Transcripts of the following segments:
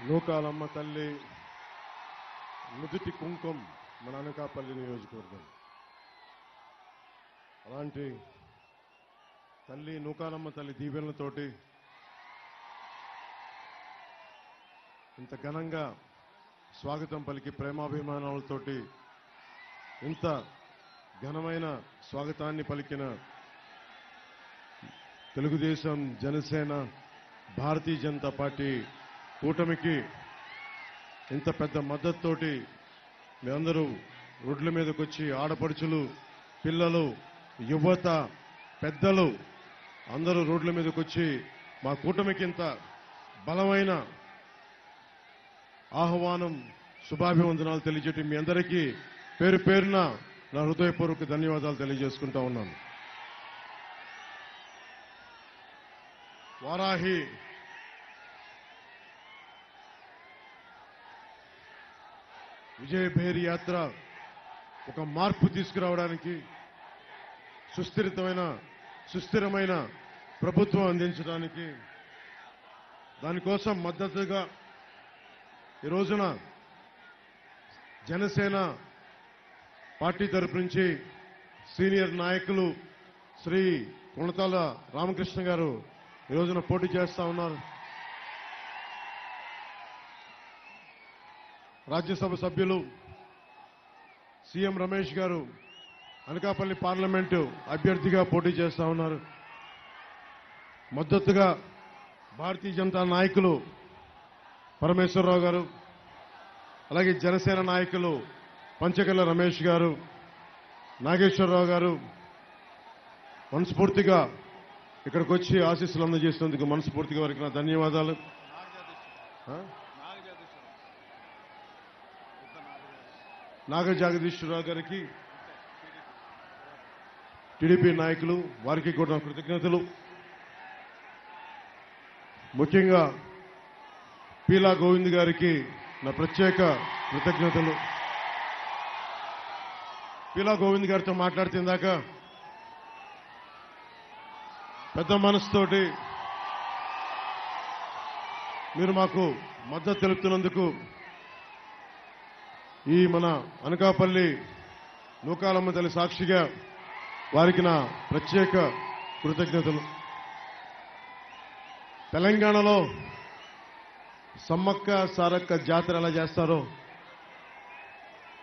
నూకాలమ్మ తల్లి నుదుటి కుంకుమ మన అనకాపల్లి నియోజకవర్గం. అలాంటి తల్లి నూకాలమ్మ తల్లి దీవెనలతోటి ఇంత ఘనంగా స్వాగతం పలికి ప్రేమాభిమానాలతోటి ఇంత ఘనమైన స్వాగతాన్ని పలికిన తెలుగుదేశం జనసేన భారతీయ జనతా పార్టీ కూటమికి ఇంత పెద్ద మద్దతుతోటి మీరందరూ రోడ్ల మీదకి వచ్చి ఆడపడుచులు పిల్లలు యువత పెద్దలు అందరూ రోడ్ల మీదకి వచ్చి మా కూటమికి ఇంత బలమైన ఆహ్వానం శుభాభివందనాలు తెలియజేయటం మీ అందరికీ పేరు పేరున నా హృదయపూర్వక ధన్యవాదాలు తెలియజేసుకుంటా ఉన్నాను. వారాహి విజయభేరి యాత్ర ఒక మార్పు తీసుకురావడానికి సుస్థిరమైన సుస్థిరమైన ప్రభుత్వం అందించడానికి దానికోసం మద్దతుగా ఈ రోజున జనసేన పార్టీ తరపు నుంచి సీనియర్ నాయకులు శ్రీ కొణతాల రామకృష్ణ గారు ఈ రోజున పోటీ చేస్తా ఉన్నారు. రాజ్యసభ సభ్యులు సీఎం రమేష్ గారు అనకాపల్లి పార్లమెంటు అభ్యర్థిగా పోటీ చేస్తా ఉన్నారు. మద్దతుగా భారతీయ జనతా నాయకులు పరమేశ్వరరావు గారు అలాగే జనసేన నాయకులు పంచకల్ల రమేష్ గారు నాగేశ్వరరావు గారు మనస్ఫూర్తిగా ఇక్కడికి వచ్చి ఆశీస్సులు అందజేసినందుకు మనస్ఫూర్తిగా వారికి నా ధన్యవాదాలు. నాగ జగదీశ్వరరావు గారికి టీడీపీ నాయకులు వారికి కూడా నా కృతజ్ఞతలు. ముఖ్యంగా పీలా గోవింద్ గారికి నా ప్రత్యేక కృతజ్ఞతలు. పీలా గోవింద్ గారితో మాట్లాడుతుందాక పెద్ద మనసుతోటి మీరు మాకు మద్దతు తెలుపుతున్నందుకు ఈ మన అనకాపల్లి నూకాలమ్మ తల్లి సాక్షిగా వారికి నా ప్రత్యేక కృతజ్ఞతలు. తెలంగాణలో సమ్మక్క సారక్క జాతర ఎలా చేస్తారో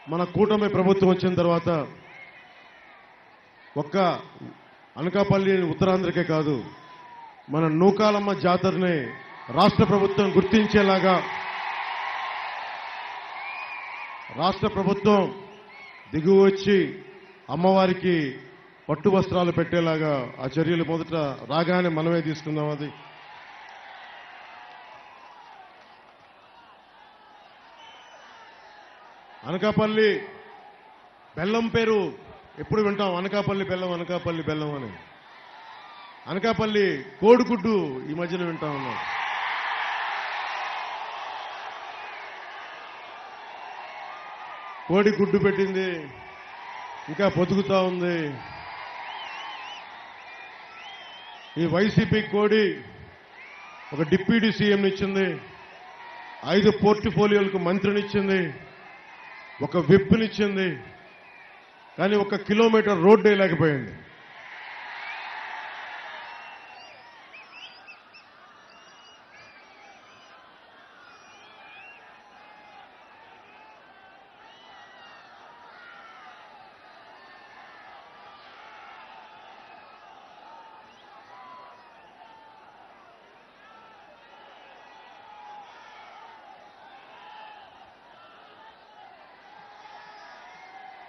మన కూటమి ప్రభుత్వం వచ్చిన తర్వాత ఒక్క అనకాపల్లి ఉత్తరాంధ్రకే కాదు మన నూకాలమ్మ జాతరని రాష్ట్ర ప్రభుత్వం గుర్తించేలాగా రాష్ట్ర ప్రభుత్వం దిగువ వచ్చి అమ్మవారికి పట్టు వస్త్రాలు పెట్టేలాగా ఆ చర్యలు మొదట రాగానే మనమే తీసుకుందాం అది. అనకాపల్లి బెల్లం పేరు ఎప్పుడు వింటాం? అనకాపల్లి బెల్లం అనకాపల్లి బెల్లం అని. అనకాపల్లి కోడిగుడ్డు ఈ మధ్యన వింటా ఉన్నాం. కోడి గుడ్డు పెట్టింది. ఇంకా బతుకుతా ఉంది. ఈ వైసీపీ కోడి ఒక డిప్యూటీ సీఎంనిచ్చింది ఐదు పోర్టిఫోలియోలకు మంత్రినిచ్చింది. ఒక విప్నిచ్చింది కానీ ఒక కిలోమీటర్ రోడ్డు వేయలేకపోయింది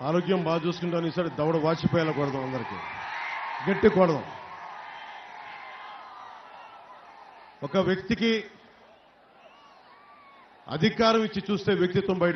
ఆరోగ్యం బాగా చూసుకుంటాను ఈసారి దవడ వాచిపోయేలా కొడదాం అందరికీ. గట్టి కొడదాం. ఒక వ్యక్తికి అధికారం ఇచ్చి చూస్తే వ్యక్తిత్వం బయట